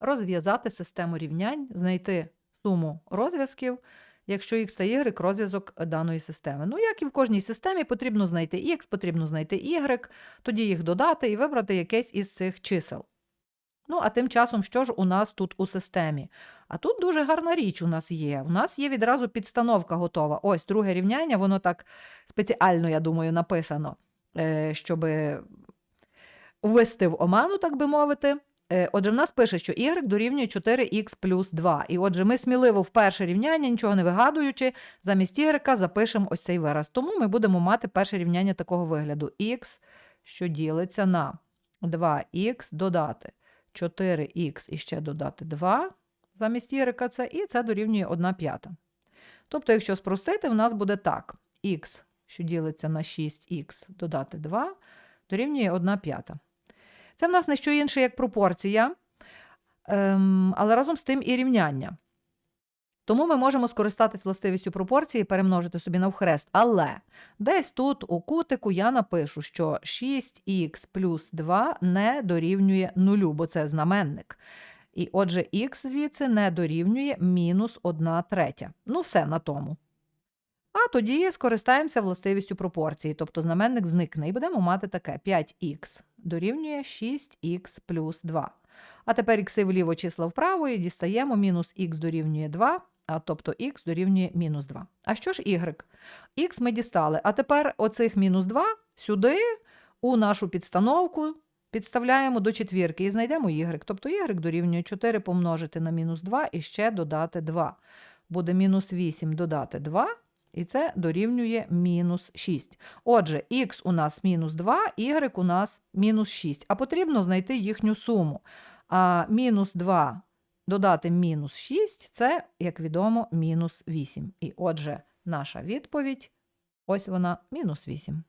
розв'язати систему рівнянь, знайти суму розв'язків, якщо x та y розв'язок даної системи. Ну, як і в кожній системі, потрібно знайти x, потрібно знайти y, тоді їх додати і вибрати якесь із цих чисел. Ну, а тим часом, що ж у нас тут у системі? А тут дуже гарна річ у нас є. У нас є відразу підстановка готова. Ось друге рівняння, воно так спеціально, я думаю, написано, щоб ввести в оману, так би мовити. Е, Отже, в нас пише, що y дорівнює 4х плюс 2. І отже, ми сміливо в перше рівняння, нічого не вигадуючи, замість y запишемо ось цей вираз. Тому ми будемо мати перше рівняння такого вигляду: х, що ділиться на 2х додати 4х і ще додати 2 замість y це, і це дорівнює 1 п'ята. Тобто, якщо спростити, в нас буде так: х, що ділиться на 6х додати 2, дорівнює 1 п'ята. Це в нас не що інше, як пропорція, ем, але разом з тим і рівняння. Тому ми можемо скористатись властивістю пропорції і перемножити собі навхрест. Але десь тут у кутику я напишу, що 6х плюс 2 не дорівнює нулю, бо це знаменник. І отже, х звідси не дорівнює мінус 1 третя. Ну, все на тому. А тоді скористаємося властивістю пропорції, тобто знаменник зникне, і будемо мати таке 5х дорівнює 6х плюс 2. А тепер ікси вліво числа вправо і дістаємо мінус х дорівнює 2, а тобто х дорівнює мінус 2. А що ж y? Х ми дістали. А тепер оцих мінус 2 сюди у нашу підстановку підставляємо до четвірки і знайдемо y. Тобто y дорівнює 4 помножити на мінус 2 і ще додати 2. Буде мінус 8 додати 2. І це дорівнює мінус 6. Отже, х у нас мінус 2, y у нас мінус 6. А потрібно знайти їхню суму. А мінус 2 додати мінус 6 це, як відомо, мінус 8. І отже, наша відповідь ось вона мінус 8.